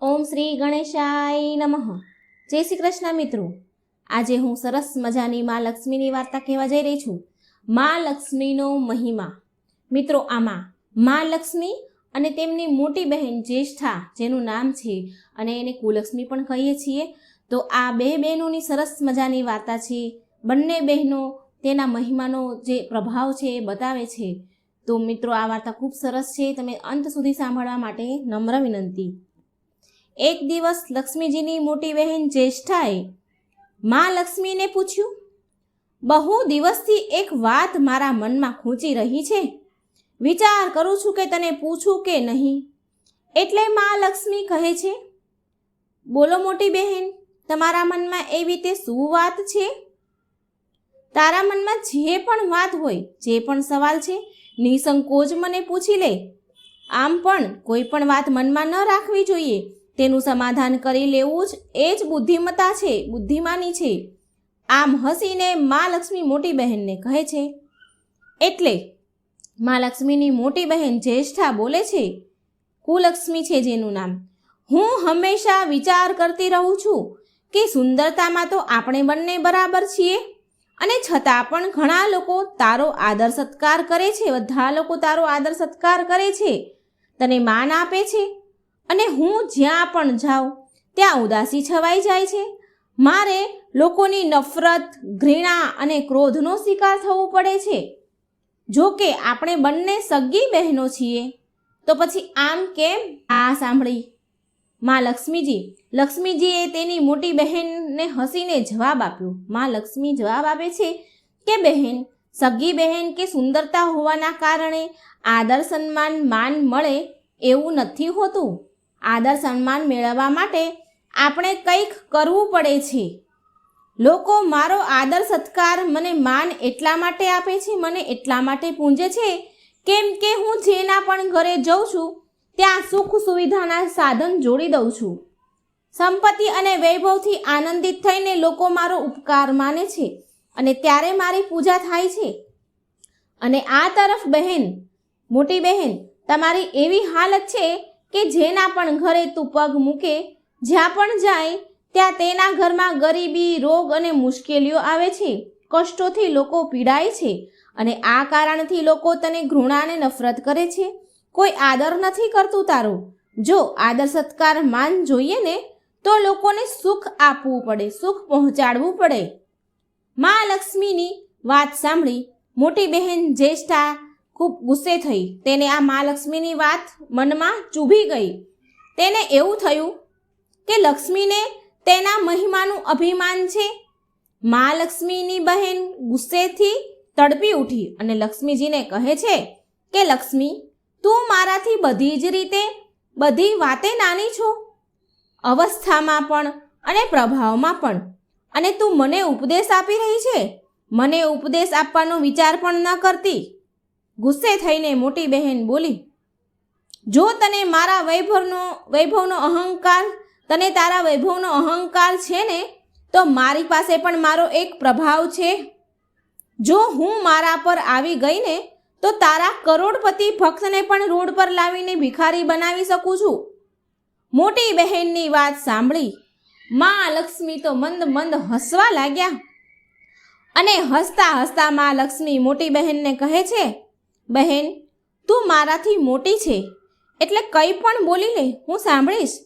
ઓમ શ્રી ગણેશાય નમઃ. જય શ્રી કૃષ્ણ મિત્રો. આજે હું સરસ મજાની મા લક્ષ્મીની વાર્તા કહેવા જઈ રહી છું. મા લક્ષ્મીનો મહિમા. મિત્રો, આમાં મા લક્ષ્મી અને તેમની મોટી બહેન જ્યેષ્ઠા, જેનું નામ છે, અને એને કુલક્ષ્મી પણ કહીએ છીએ, તો આ બે બહેનોની સરસ મજાની વાર્તા છે. બંને બહેનો તેના મહિમાનો જે પ્રભાવ છે એ બતાવે છે. તો મિત્રો, આ વાર્તા ખૂબ સરસ છે. તમે અંત સુધી સાંભળવા માટે નમ્ર વિનંતી. એક દિવસ લક્ષ્મીજીની મોટી બહેન જ્યેષ્ઠાએ મા લક્ષ્મીને પૂછ્યું, બહુ દિવસથી એક વાત મારા મનમાં ખૂંચી રહી છે. વિચાર કરું છું કે તને પૂછું કે નહીં. એટલે મા લક્ષ્મી કહે છે, બોલો મોટી બહેન, તમારા મનમાં એવી તે શું વાત છે? તારા મનમાં જે પણ વાત હોય, જે પણ સવાલ છે, નિસંકોચ મને પૂછી લે. આમ પણ કોઈ પણ વાત મનમાં ન રાખવી જોઈએ. તેનું સમાધાન કરી લેવું જ એ જ બુદ્ધિમત્તા છે, બુદ્ધિમાની છે. આમ હસીને મા લક્ષ્મી મોટી બહેનને કહે છે. એટલે મા લક્ષ્મીની મોટી બહેન જ્યેષ્ઠા બોલે છે, કુલક્ષ્મી છે જેનું નામ. હું હંમેશા વિચાર કરતી રહું છું કે સુંદરતામાં તો આપણે બંને બરાબર છીએ અને છતાં પણ ઘણા લોકો તારો આદર સત્કાર કરે છે, બધા લોકો તારો આદર સત્કાર કરે છે. તને માન આપે છે. અને હું જ્યાં પણ જાઉં, ત્યાં ઉદાસી છવાઈ જાય છે. મારે લોકોની નફરત, ઘૃણા અને ક્રોધનો શિકાર થવું પડે છે. જો કે આપણે બંને સગી બહેનો છીએ, તો પછી આમ કેમ? આ સાંભળી. માં લક્ષ્મીજી, લક્ષ્મીજીએ તેની મોટી બહેનને હસીને જવાબ આપ્યો. માં લક્ષ્મી જવાબ આપે છે કે બહેન, સગી બહેન કે સુંદરતા હોવાના કારણે આદર સન્માન માન મળે એવું નથી હોતું. આદર સન્માન મેળવવા માટે આપણે કંઈક કરવું પડે છે. લોકો મારો આદર સત્કાર મને માન એટલા માટે આપે છે, મને એટલા માટે પૂંજે છે. કેમ કે હું જેના પણ ઘરે જઉં છું, ત્યાં સુખ સુવિધાના સાધન જોડી દઉં છું. સંપત્તિ અને વૈભવથી આનંદિત થઈને લોકો મારો ઉપકાર માને છે અને ત્યારે મારી પૂજા થાય છે. અને આ તરફ બહેન, મોટી બહેન, તમારી એવી હાલત છે કે જેના પણ ઘરે તું પગ મૂકે, જ્યાં પણ જાય, ત્યાં તેના ઘરમાં ગરીબી, રોગ અને મુશ્કેલીઓ આવે છે. કષ્ટોથી લોકો પીડાય છે અને આ કારણથી લોકો તને ઘૃણા અને નફરત કરે છે. કોઈ આદર નથી કરતું તારું. જો આદર સત્કાર માન જોઈએ ને, તો લોકોને સુખ આપવું પડે, સુખ પહોંચાડવું પડે. મા લક્ષ્મીની વાત સાંભળી. મોટી બહેન, જ્યેષ્ઠા ખૂબ ગુસ્સે થઈ. તેને આ મહાલક્ષ્મીની વાત મનમાં ચૂભી ગઈ. તેને એવું થયું કે લક્ષ્મીને તેના મહિમાનું અભિમાન છે. મહાલક્ષ્મીની બહેન ગુસ્સેથી તડપી ઉઠી અને લક્ષ્મીજીને કહે છે કે, લક્ષ્મી, તું મારાથી બધી જ રીતે બધી વાતે નાની છો. અવસ્થામાં પણ અને પ્રભાવમાં પણ. અને તું મને ઉપદેશ આપી રહી છે. મને ઉપદેશ આપવાનો વિચાર પણ ન કરતી. ગુસ્સે થઈને મોટી બહેન બોલી, જો તને મારા વૈભવનો વૈભવનો અહંકાર, તને તારા વૈભવનો અહંકાર છે ને, તો મારી પાસે પણ મારો એક પ્રભાવ છે. જો હું મારા પર આવી ગઈ ને, તો તારા કરોડપતિ ભક્તને પણ રોડ પર લાવીને ભિખારી બનાવી શકું છું. મોટી બહેનની વાત સાંભળી, માં લક્ષ્મી તો મંદ મંદ હસવા લાગ્યા. અને હસતા હસતા માં લક્ષ્મી મોટી બહેનને કહે છે બહેન, તું મારાથી મોટી છે, એટલે કંઈ પણ બોલી લે, હું સાંભળીશ.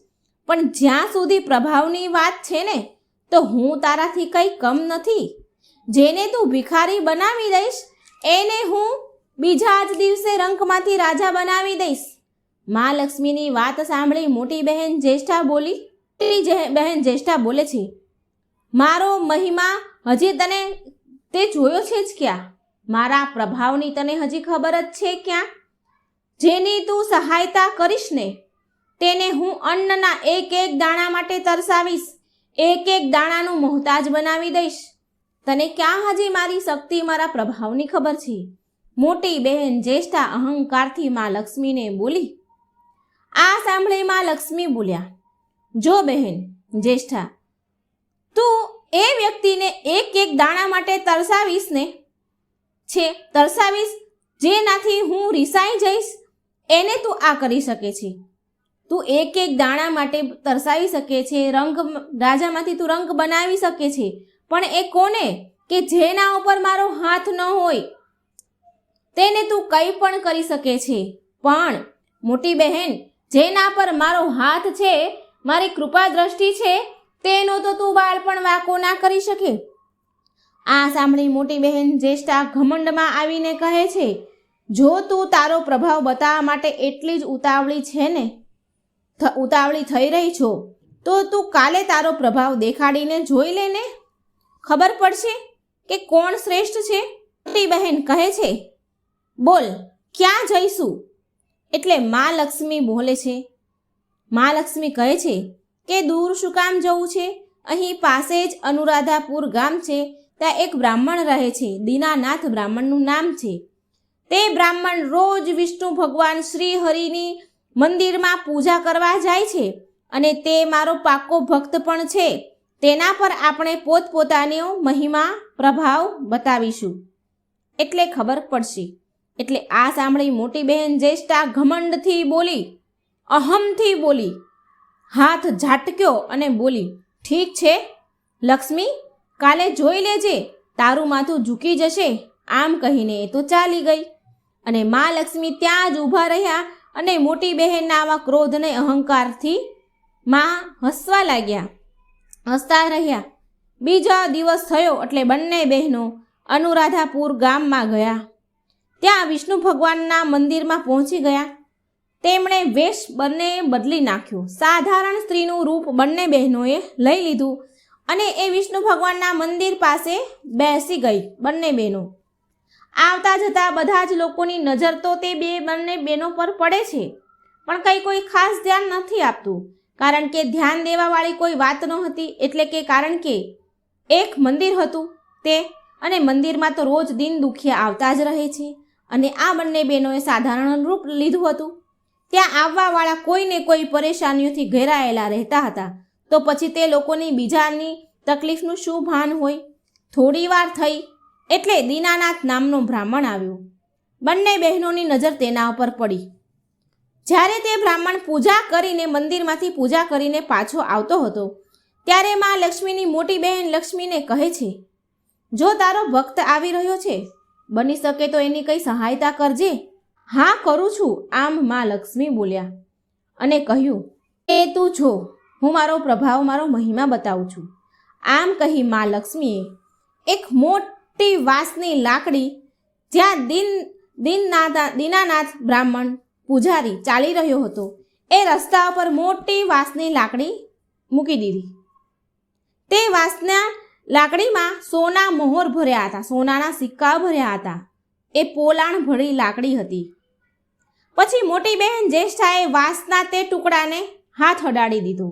પણ જ્યાં સુધી પ્રભાવની વાત છે ને, તો હું તારાથી કંઈ કમ નથી. જેને તું ભિખારી બનાવી દઈશ, એને હું બીજા જ દિવસે રંકમાંથી રાજા બનાવી દઈશ. મા લક્ષ્મીની વાત સાંભળી મોટી બહેન જ્યેષ્ઠા બોલી, મોટી બહેન જ્યેષ્ઠા બોલે છે, મારો મહિમા હજી તને તે જોયો છે જ ક્યાં? મારા પ્રભાવની તને હજી ખબર જ છે ક્યાં? જેની તું સહાયતા કરીશ ને, તેને હું અન્નના એક એક દાણા માટે તરસાવીશ એક એક દાણાનું મોહતાજ બનાવી દઈશ. તને ક્યાં હજી મારી શક્તિ, મારા પ્રભાવની ખબર છે? મોટી બહેન જ્યેષ્ઠા અહંકારથી માં લક્ષ્મીને બોલી. આ સાંભળી માં લક્ષ્મી બોલ્યા, જો બહેન જ્યેષ્ઠા, તું એ વ્યક્તિને એક એક દાણા માટે તરસાવીશ ને છે, દર્શાવીશ, જેનાથી હું રિસાઈ જઈશ, એને તું આ કરી શકે છે. તું એક એક દાણા માટે તરસાવી શકે છે, રંગ રાજામાંથી તું રંગ બનાવી શકે છે. પણ એ કોને? કે જેના ઉપર મારો હાથ ન હોય. તેને તું કંઈ પણ કરી શકે છે. પણ, મોટી બહેન, જેના પર મારો હાથ છે, મારી કૃપા દ્રષ્ટિ છે, તેનો તો તું બાળપણ વાકો ના કરી શકે. આ સાંભળી મોટી બહેન જ્યેષ્ઠા ઘમંડમાં આવીને કહે છે, જો તું તારો પ્રભાવ બતાવવા માટે એટલી જ ઉતાવળી છે ને? ઉતાવળી થઈ રહી છો, તો તું કાલે તારો પ્રભાવ દેખાડીને જોઈ લે ને? ખબર પડશે કે કોણ શ્રેષ્ઠ છે? મોટી બહેન કહે છે, બોલ, ક્યાં જઈશું? એટલે મા લક્ષ્મી બોલે છે, મા લક્ષ્મી કહે છે કે દૂર શું કામ જવું છે? અહીં પાસે જ અનુરાધાપુર ગામ છે. ત્યાં એક બ્રાહ્મણ રહે છે. દીનાનાથ બ્રાહ્મણનું નામ છે. તે બ્રાહ્મણ રોજ વિષ્ણુ ભગવાન શ્રી હરિની મંદિરમાં પૂજા કરવા જાય છે અને તે મારો પાકો ભક્ત પણ છે. તેના પર આપણે પોતપોતાનો મહિમા, પ્રભાવ બતાવીશું. એટલે ખબર પડશે. એટલે આ સાંભળી મોટી બહેન જ્યેષ્ઠા ઘમંડથી બોલી, અહમથી બોલી. હાથ ઝાટક્યો અને બોલી, ઠીક છે, લક્ષ્મી કાલે જોઈ લેજે, તારું માથું ઝૂકી જશે, આમ કહીને એ તો ચાલી ગઈ. અને મા લક્ષ્મી ત્યાં જ ઊભા રહ્યા અને મોટી બહેનના આવા ક્રોધને અહંકારથી માં હસવા લાગ્યા. હસતા રહ્યા. બીજા દિવસ થયો એટલે બંને બહેનો અનુરાધાપુર ગામમાં ગયા. ત્યાં વિષ્ણુ ભગવાનના મંદિરમાં પહોંચી ગયા. તેમણે વેશ બંને બદલી નાખ્યું. સાધારણ સ્ત્રીનું રૂપ બંને બહેનોએ લઈ લીધું. અને એ વિષ્ણુ ભગવાનના મંદિર પાસે બેસી ગઈ બંને બહેનો. આવતા જતા બધા જ લોકોની નજર તો તે બે બંને બહેનો પર પડે છે, પણ કંઈ કોઈ ખાસ ધ્યાન નથી આપતું, કારણ કે ધ્યાન દેવાવાળી કોઈ વાત ન હતી એટલે કે કારણ કે એક મંદિર હતું તે, અને મંદિરમાં તો રોજ દિન દુખિયા આવતા જ રહે છે, અને આ બંને બહેનોએ સાધારણ રૂપ લીધું હતું. ત્યાં આવવાવાળા કોઈને કોઈ પરેશાનીઓથી ઘેરાયેલા રહેતા હતા તો પછી તે લોકોની બીજાની તકલીફનું શું ભાન હોય? થોડી વાર થઈ એટલે દીનાનાથ નામનો બ્રાહ્મણ આવ્યો. બંને બહેનોની નજર તેના ઉપર પડી. જ્યારે તે બ્રાહ્મણ પૂજા કરીને મંદિરમાંથી પૂજા કરીને પાછો આવતો હતો, ત્યારે માં લક્ષ્મીની મોટી બહેન લક્ષ્મીને કહે છે, જો તારો ભક્ત આવી રહ્યો છે, બની શકે તો એની કંઈ સહાયતા કરજે. હા, કરું છું, આમ માં લક્ષ્મી બોલ્યા અને કહ્યું, એ તું જો હું મારો પ્રભાવ, મારો મહિમા બતાવું છું. આમ કહી મા લક્ષ્મીએ એક મોટી વાંસની લાકડી જ્યાં દિન દિનનાથા દીનાનાથ બ્રાહ્મણ પૂજારી ચાલી રહ્યો હતો, એ રસ્તા પર મોટી વાંસની લાકડી મૂકી દીધી. તે વાંસના લાકડીમાં સોના મોહર ભર્યા હતા, સોનાના સિક્કા ભર્યા હતા. એ પોલાણ ભરી લાકડી હતી. પછી મોટી બહેન જ્યેષ્ઠાએ વાંસના તે ટુકડાને હાથ અડાડી દીધો.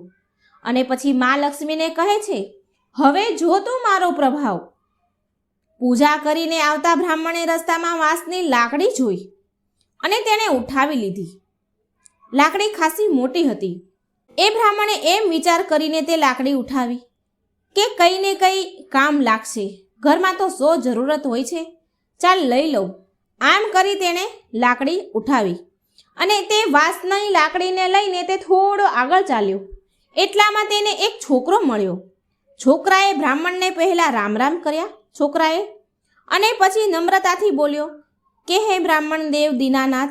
અને પછી મા લક્ષ્મીને કહે છે, હવે જો તું મારો પ્રભાવ. પૂજા કરીને આવતા બ્રાહ્મણે રસ્તામાં વાંસની લાકડી જોઈ અને તેણે ઉઠાવી લીધી. લાકડી ખાસી મોટી હતી. એ બ્રાહ્મણે એમ વિચાર કરીને તે લાકડી ઉઠાવી કે કંઈ ને કંઈ કામ લાગશે. ઘરમાં તો સો જરૂરત હોય છે. ચાલ લઈ લઉં. આમ કરી તેણે લાકડી ઉઠાવી અને તે વાંસની લાકડીને લઈને તે થોડો આગળ ચાલ્યો. એટલામાં તેને એક છોકરો મળ્યો. છોકરાએ બ્રાહ્મણને પહેલાં રામ રામ કર્યા, છોકરાએ. અને પછી નમ્રતાથી બોલ્યો, કે હે બ્રાહ્મણ દેવ દીનાનાથ,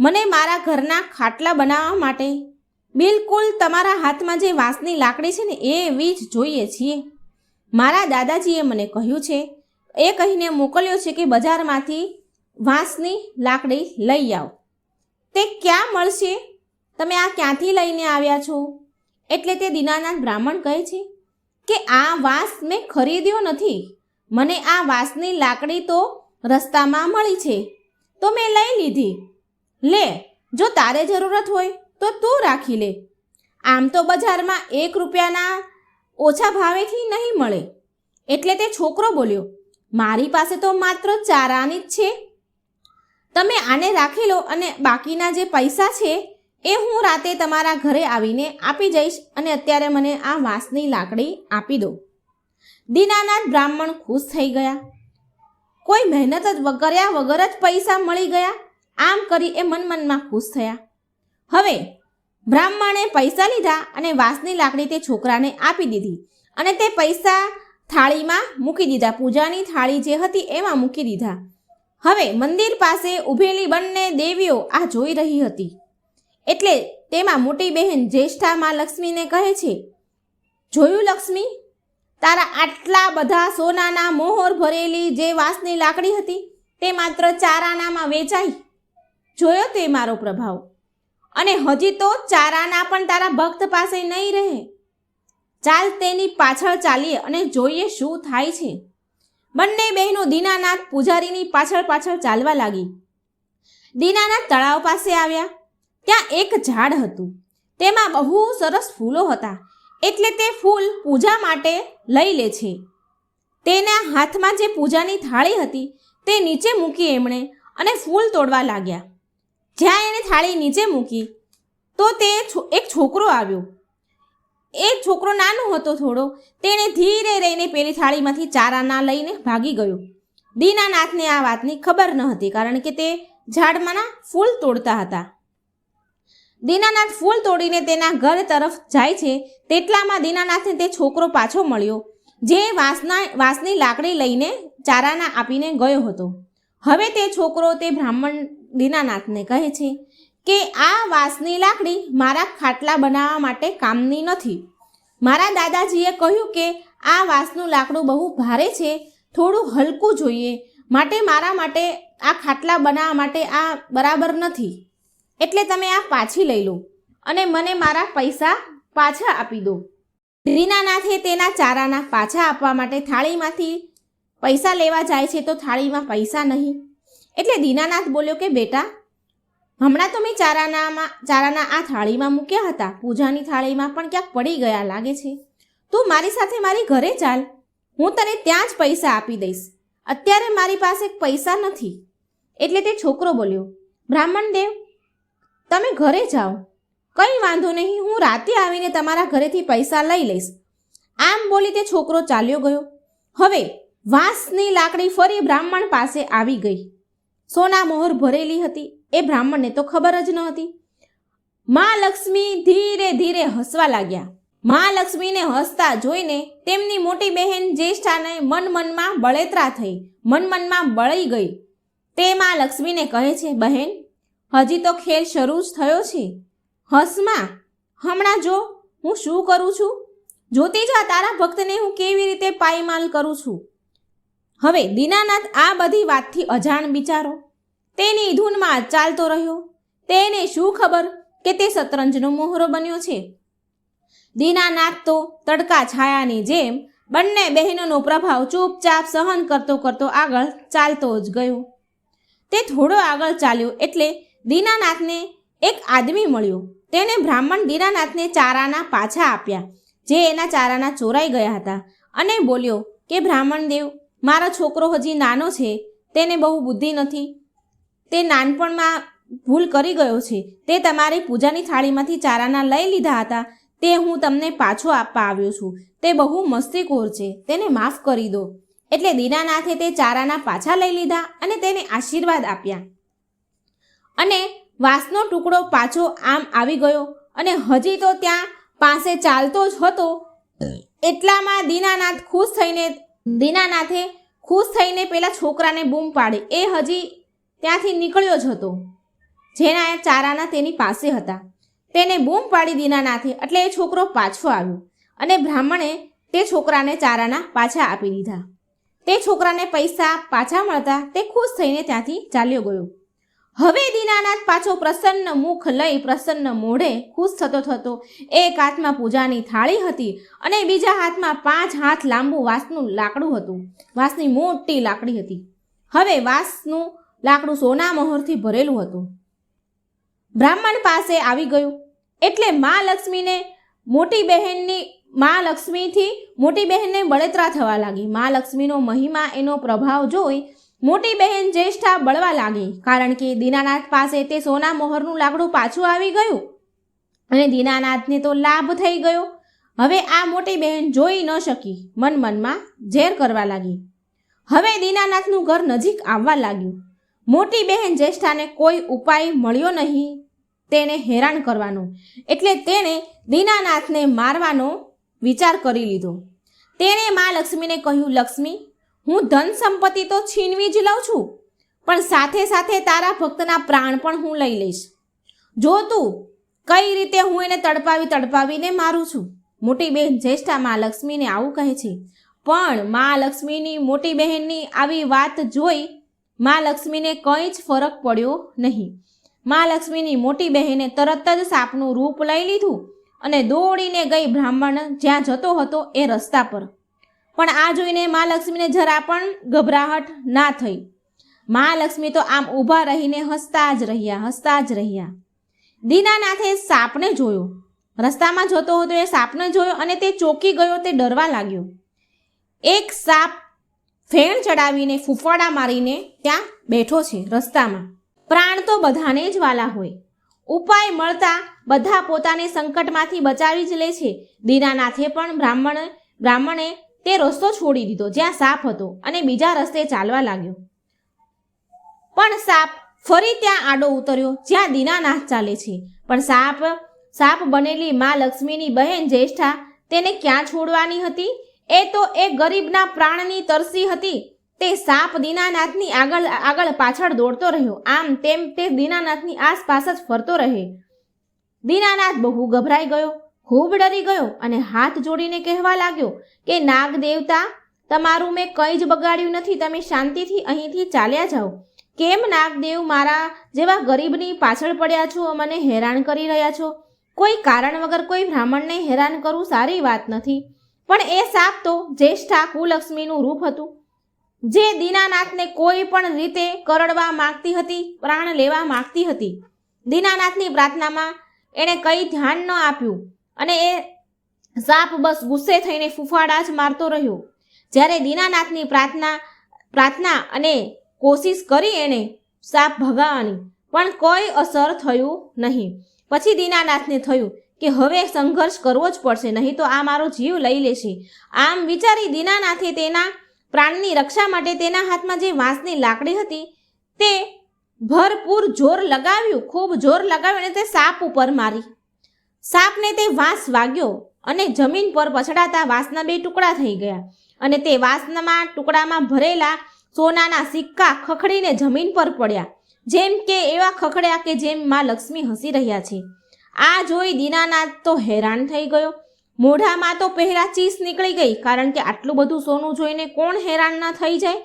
મને મારા ઘરના ખાટલા બનાવવા માટે બિલકુલ તમારા હાથમાં જે વાંસની લાકડી છે ને, એવી જ જોઈએ છીએ. મારા દાદાજીએ મને કહ્યું છે, એ કહીને મોકલ્યો છે કે બજારમાંથી વાંસની લાકડી લઈ આવો. તે ક્યાં મળશે? તમે આ ક્યાંથી લઈને આવ્યા છો? એટલે તે દીનાનાથ બ્રાહ્મણ કહે છે કે આ વાંસ મેં ખરીદ્યો નથી. મને આ વાંસની લાકડી તો રસ્તામાં મળી છે. તો મેં લઈ લીધી. લે, જો તારે જરૂરત હોય તો તું રાખી લે. આમ તો બજારમાં એક રૂપિયાના ઓછા ભાવેથી નહીં મળે. એટલે તે છોકરો બોલ્યો, મારી પાસે તો માત્ર ચારાની જ છે. તમે આને રાખી લો અને બાકીના જે પૈસા છે એ હું રાતે તમારા ઘરે આવીને આપી જઈશ અને અત્યારે મને આ વાંસની લાકડી આપી દો. દીનાનાથ બ્રાહ્મણ ખુશ થઈ ગયા. કોઈ મહેનત જ કર્યા વગર જ પૈસા મળી ગયા. આમ કરી એ મનમનમાં ખુશ થયા. હવે બ્રાહ્મણે પૈસા લીધા અને વાંસની લાકડી તે છોકરાને આપી દીધી અને તે પૈસા થાળીમાં મૂકી દીધા. પૂજાની થાળી જે હતી એમાં મૂકી દીધા. હવે મંદિર પાસે ઊભેલી બંને દેવીઓ આ જોઈ રહી હતી. એટલે તેમાં મોટી બહેન જ્યેષ્ઠા માં લક્ષ્મીને કહે છે, જોયું લક્ષ્મી, તારા આટલા બધા સોનાના મોહર ભરેલી જે વાંસની લાકડી હતી તે માત્ર ચારાનામાં વેચાઈ. જોયો તે મારો પ્રભાવ? અને હજી તો ચારાના પણ તારા ભક્ત પાસે નહીં રહે. ચાલ તેની પાછળ ચાલીએ અને જોઈએ શું થાય છે. બંને બહેનો દીનાનાથ પૂજારીની પાછળ પાછળ ચાલવા લાગી. દીનાનાથ તળાવ પાસે આવ્યા. ત્યાં એક ઝાડ હતું. તેમાં બહુ સરસ ફૂલો હતા. એટલે તે ફૂલ પૂજા માટે લઈ લે છે. તેના હાથમાં જે પૂજાની થાળી હતી, તે નીચે મૂકી એમણે અને ફૂલ તોડવા લાગ્યા. જ્યાં એણે થાળી નીચે મૂકી, તો તે એક છોકરો આવ્યો. એ છોકરો નાનો હતો થોડો, તેણે ધીરે રહીને પેલી થાળીમાંથી ચારાના લઈને ભાગી ગયો. દીનાનાથને આ વાતની ખબર ન હતી, કારણ કે તે ઝાડમાંના ફૂલ તોડતા હતા. દીનાનાથ ફૂલ તોડીને તેના ઘર તરફ જાય છે. તેટલામાં દીનાનાથને તે છોકરો પાછો મળ્યો, જે વાંસના વાંસની લાકડી લઈને ચારાના આપીને ગયો હતો. હવે તે છોકરો તે બ્રાહ્મણ દીનાનાથને કહે છે કે, આ વાંસની લાકડી મારા ખાટલા બનાવવા માટે કામની નથી. મારા દાદાજીએ કહ્યું કે, આ વાંસનું લાકડું બહુ ભારે છે, થોડું હલકું જોઈએ. માટે મારા માટે આ ખાટલા બનાવવા માટે આ બરાબર નથી. એટલે તમે આ પાછી લઈ લો અને મને મારા પૈસા પાછા આપી દો. દીનાનાથે તેના ચારાના પાછા આપવા માટે થાળીમાંથી પૈસા લેવા જાય છે તો થાળીમાં પૈસા નહીં. એટલે દીનાનાથ બોલ્યો કે, બેટા, હમણાં તો મેં ચારાનામાં, ચારાના આ થાળીમાં મૂક્યા હતા. પૂજાની થાળીમાં પણ ક્યાંક પડી ગયા લાગે છે. તું મારી સાથે મારી ઘરે ચાલ. હું તને ત્યાં જ પૈસા આપી દઈશ. અત્યારે મારી પાસે પૈસા નથી. એટલે તે છોકરો બોલ્યો બ્રાહ્મણ દેવ તમે ઘરે જાઓ. કંઈ વાંધો નહીં, હું રાતે આવીને તમારા ઘરેથી પૈસા લઈ લઈશ. આમ બોલી તે છોકરો ચાલ્યો ગયો. હવે વાંસની લાકડી ફરી બ્રાહ્મણ પાસે આવી ગઈ. સોના મોહર ભરેલી હતી. એ બ્રાહ્મણને તો ખબર જ ન હતી. મા લક્ષ્મી ધીરે ધીરે હસવા લાગ્યા. મા લક્ષ્મીને હસતા જોઈને તેમની મોટી બહેન જ્યેષ્ઠાને મન મનમાં બળેતરા થઈ, મન મનમાં બળી ગઈ. તે મા લક્ષ્મીને કહે છે, બહેન હજી તો ખેલ શરૂ જ થયો છે. હસમાં, હમણાં જો, હું શું કરું છું? જોતી જા તારા ભક્તને હું કેવી રીતે પાયમાલ કરું છું? હવે દીનાનાથ આ બધી વાતથી અજાણ બિચારો. તેની ધૂનમાં ચાલતો રહ્યો. તેને શું ખબર કે તે શતરંજનો મોહરો બન્યો છે? દીનાનાથ તો તડકા છાયાની જેમ બંને બહેનોનો પ્રભાવ ચૂપચાપ સહન કરતો કરતો આગળ ચાલતો જ ગયો. તે થોડો આગળ ચાલ્યો એટલે દીનાનાથને એક આદમી મળ્યો. તેણે બ્રાહ્મણ દીનાનાથને ચારાના પાછા આપ્યા, જે એના ચારાના ચોરાઈ ગયા હતા. અને બોલ્યો, કે બ્રાહ્મણ દેવ, મારો છોકરો હજી નાનો છે, તેને બહુ બુદ્ધિ નથી. તે નાનપણમાં ભૂલ કરી ગયો છે. તે તમારી પૂજાની થાળીમાંથી ચારાના લઈ લીધા હતા. તે હું તમને પાછો આપવા આવ્યો છું. તે બહુ મસ્તીખોર છે. તેને માફ કરી દો. એટલે દીનાનાથે તે ચારાના પાછા લઈ લીધા અને તેને આશીર્વાદ આપ્યા. અને વાંસનો ટુકડો પાછો આમ આવી ગયો અને હજી તો ત્યાં પાસે ચાલતો જ હતો. એટલામાં દીનાનાથ ખુશ થઈને, દીનાનાથે ખુશ થઈને પેલા છોકરાને બૂમ પાડી. એ હજી ત્યાંથી નીકળ્યો જ હતો. જેના ચારાના તેની પાસે હતા. તેને બૂમ પાડી દીનાનાથે એટલે એ છોકરો પાછો આવ્યો અને બ્રાહ્મણે તે છોકરાને ચારાના પાછા આપી દીધા. તે છોકરાને પૈસા પાછા મળતા તે ખુશ થઈને ત્યાંથી ચાલ્યો ગયો. હવે દીનાનાથ પાછો પ્રસન્ન મુખ લઈ પ્રસન્ન મોઢે ખુશ થતો થતો એક હાથમાં પૂજાની થાળી હતી અને બીજા હાથમાં પાંચ હાથ લાંબુ વાંસનું લાકડું હતું. વાંસની મોટી લાકડી હતી. હવે વાંસનું લાકડું સોના મહોરથી ભરેલું હતું. બ્રાહ્મણ પાસે આવી ગયું. એટલે મા લક્ષ્મીને મોટી બહેનની મા લક્ષ્મીથી મોટી બહેનને બળતરા થવા લાગી. મા લક્ષ્મીનો મહિમા એનો પ્રભાવ જોઈ મોટી બહેન જ્યેષ્ઠા બળવા લાગી, કારણ કે દીનાનાથ પાસે તે સોના મોહરનું લાકડું પાછું આવી ગયું. અને દીનાનાથને તો લાભ થઈ ગયો. હવે આ મોટી બહેન જોઈ ન શકી, મન મનમાં ઝેર કરવા લાગી. હવે દીનાનાથનું ઘર નજીક આવવા લાગ્યું. મોટી બહેન જ્યેષ્ઠાને કોઈ ઉપાય મળ્યો નહીં તેને હેરાન કરવાનો. એટલે તેણે દીનાનાથને મારવાનો વિચાર કરી લીધો. તેણે મા લક્ષ્મીને કહ્યું, લક્ષ્મી હું ધન સંપત્તિ તો છીનવી જ લઉં છું, પણ સાથે સાથે તારા ભક્તના પ્રાણ પણ હું લઈ લઈશ. જો તું કઈ રીતે હું એને તડપાવી તડપાવીને મારું છું? મોટી બહેન જ્યેષ્ઠા મા લક્ષ્મીને આવું કહે છે. પણ મા લક્ષ્મીની મોટી બહેનની આવી વાત જોઈ મા લક્ષ્મીને કંઈ જ ફરક પડ્યો નહીં. મા લક્ષ્મીની મોટી બહેને તરત જ સાપનું રૂપ લઈ લીધું અને દોડીને ગઈ બ્રાહ્મણ જ્યાં જતો હતો એ રસ્તા પર. પણ આ જોઈને મા લક્ષ્મીને જરા પણ ગભરાહટ ના થઈ. મા લક્ષ્મી તો આમ ઊભા રહીને હસતા જ રહ્યા, હસતા જ રહ્યા. દીનાનાથે સાપને જોયો. રસ્તામાં જતો હતો એ સાપને જોયો અને તે ચોકી ગયો, તે ડરવા લાગ્યો. એક સાપ ફેણ ચડાવીને ફૂફાડા મારીને ત્યાં બેઠો છે રસ્તામાં. પ્રાણ તો બધાને જ વાલા હોય. ઉપાય મળતા બધા પોતાને સંકટમાંથી બચાવી જ લે છે. દીનાનાથે પણ બ્રાહ્મણ, બ્રાહ્મણે તે રસ્તો છોડી દીધો, જ્યાં સાપ હતો અને બીજા રસ્તે ચાલવા લાગ્યો. પણ સાપ ફરી ત્યાં આડો ઉતર્યો, જ્યાં દીનાનાથ ચાલે છે. પણ સાપ સાપ બનેલી મા લક્ષ્મીની બહેન જ્યેષ્ઠા તેને ક્યાં છોડવાની હતી? એ તો એ ગરીબના પ્રાણની તરસી હતી. તે સાપ દીનાનાથની આગળ આગળ પાછળ દોડતો રહ્યો. આમ તેમ તે દીનાનાથની આસપાસ જ ફરતો રહે. દીનાનાથ બહુ ગભરાઈ ગયો. ખૂબ ડરી ગયો અને હાથ જોડીને કહેવા લાગ્યો કે, નાગ દેવતા, તમારું મેં કંઈ જ બગાડ્યું નથી. તમે શાંતિથી અહીંથી ચાલ્યા જાઓ. કેમ નાગદેવ મારા જેવા ગરીબની પાછળ પડ્યા છો? મને હેરાન કરી રહ્યા છો. કોઈ કારણ વગર કોઈ બ્રાહ્મણને હેરાન કરવું સારી વાત નથી. પણ એ સાપ તો જ્યેષ્ઠા કુલક્ષ્મીનું રૂપ હતું. જે દીનાનાથને કોઈ પણ રીતે કરડવા માંગતી હતી, પ્રાણ લેવા માંગતી હતી. દીનાનાથની પ્રાર્થનામાં એણે કંઈ ધ્યાન ન આપ્યું. અને એ સાપ બસ ગુસ્સે થઈને ફૂફાડા જ મારતો રહ્યો. જ્યારે દીનાનાથની પ્રાર્થના પ્રાર્થના અને કોશિશ કરી એણે સાપ ભગાવવાની પણ કોઈ અસર થયું નહીં. પછી દીનાનાથને થયું કે હવે સંઘર્ષ કરવો જ પડશે, નહીં તો આ મારો જીવ લઈ લેશે. આમ વિચારી દીનાનાથે તેના પ્રાણની રક્ષા માટે તેના હાથમાં જે વાંસની લાકડી હતી, તે ભરપૂર જોર લગાવ્યું, ખૂબ જોર લગાવ્યું અને તે સાપ ઉપર મારી. સાપને તે વાંસ વાગ્યો અને જમીન પર પછડાતા વાંસના બે ટુકડા થઈ ગયા. અને તે વાંસનામાં ટુકડામાં ભરેલા સોનાના સિક્કા ખખડીને જમીન પર પડ્યા. જેમ કે એવા ખખડ્યા કે જેમ માં લક્ષ્મી હસી રહ્યા છે. આ જોઈ દીનાનાથ તો હેરાન થઈ ગયો. મોઢામાં તો પહેલા ચીસ નીકળી ગઈ, કારણ કે આટલું બધું સોનું જોઈને કોણ હેરાન ના થઈ જાય?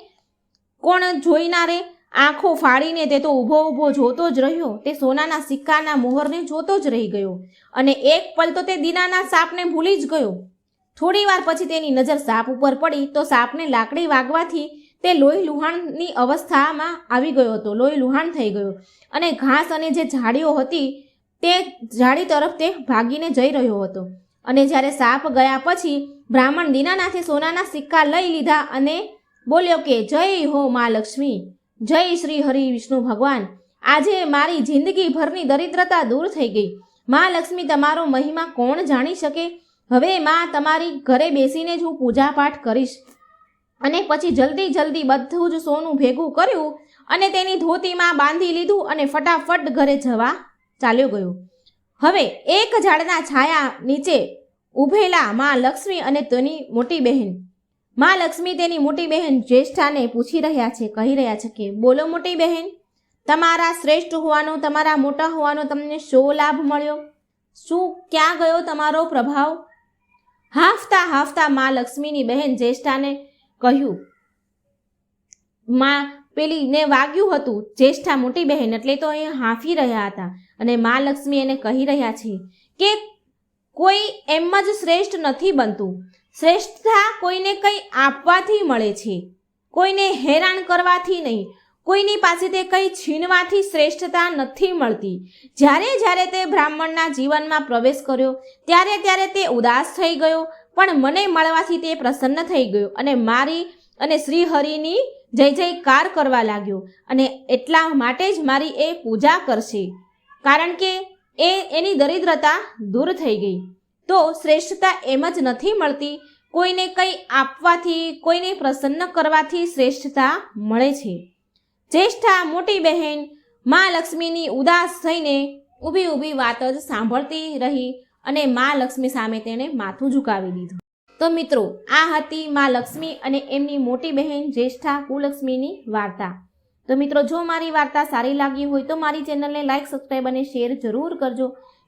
કોણ જોઈ ના રે? આંખો ફાડીને તે તો ઊભો ઊભો જોતો જ રહ્યો. તે સોનાના સિક્કાના મોહરને જોતો જ રહી ગયો. અને એક પલ તો તે દીનાના સાપને ભૂલી જ ગયો. થોડી વાર પછી તેની નજર સાપ ઉપર પડી તો સાપને લાકડી વાગવાથી તે લોહી લુહાણની અવસ્થામાં આવી ગયો હતો. લોહી લુહાણ થઈ ગયો. અને ઘાસ અને જે ઝાડીઓ હતી તે ઝાડી તરફ તે ભાગીને જઈ રહ્યો હતો. અને જ્યારે સાપ ગયા પછી બ્રાહ્મણ દીનાનાથે સોનાના સિક્કા લઈ લીધા અને બોલ્યો કે, જય હો મા લક્ષ્મી જય શ્રી હરિ વિષ્ણુ ભગવાન. આજે મારી જિંદગીભરની દરિદ્રતા દૂર થઈ ગઈ. માં લક્ષ્મી, તમારો મહિમા કોણ જાણી શકે? હવે માં તમારી ઘરે બેસીને જ હું પૂજાપાઠ કરીશ. અને પછી જલ્દી જલ્દી બધું જ સોનું ભેગું કર્યું અને તેની ધોતીમાં બાંધી લીધું અને ફટાફટ ઘરે જવા ચાલ્યો ગયો. હવે એક ઝાડના છાયા નીચે ઊભેલા માં લક્ષ્મી અને તેની મોટી બહેન. માં લક્ષ્મી તેની મોટી બહેન જ્યેષ્ઠાને પૂછી રહ્યા છે, કહી રહ્યા છે કે, બોલો મોટી બહેન, તમારા શ્રેષ્ઠ હોવાનો, તમારા મોટા હોવાનો તમને શો લાભ મળ્યો? શું ક્યાં ગયો તમારો પ્રભાવ? હાફતા હાફતા માં લક્ષ્મીની બહેન જ્યેષ્ઠાને કહ્યું, માં પેલીને વાગ્યું હતું, જ્યેષ્ઠા મોટી બહેન એટલે તો એ હાંફી રહ્યા હતા અને મા લક્ષ્મી એને કહી રહ્યા છે કે કોઈ એમ જ શ્રેષ્ઠ નથી બનતું. શ્રેષ્ઠતા કોઈને કંઈ આપવાથી મળે છે. કોઈને હેરાન કરવાથી નહીં. કોઈની પાસે તે કંઈ છીનવાથી શ્રેષ્ઠતા નથી મળતી. જ્યારે જ્યારે તે બ્રાહ્મણના જીવનમાં પ્રવેશ કર્યો, ત્યારે ત્યારે તે ઉદાસ થઈ ગયો, પણ મને મળવાથી તે પ્રસન્ન થઈ ગયો અને મારી અને શ્રીહરિની જય જયકાર કરવા લાગ્યો અને એટલા માટે જ મારી એ પૂજા કરશે. કારણ કે એ એની દરિદ્રતા દૂર થઈ ગઈ. તો શ્રેષ્ઠતા એમ જ નથી મળતી. કોઈને કંઈ આપવાથી, કોઈને પ્રસન્ન કરવાથી શ્રેષ્ઠતા મળે છે. જ્યેષ્ઠા મોટી બહેન, મા લક્ષ્મીની ઉદાસ થઈને ઊભી ઊભી વાત જ સાંભળતી રહી અને મા લક્ષ્મી સામે તેણે માથું ઝુકાવી દીધું. તો મિત્રો, આ હતી મા લક્ષ્મી અને એમની મોટી બહેન જ્યેષ્ઠા કુલક્ષ્મીની વાર્તા. તો મિત્રો, જો મારી વાર્તા સારી લાગી હોય તો મારી ચેનલને લાઈક, સબસ્ક્રાઈબ અને શેર જરૂર કરજો.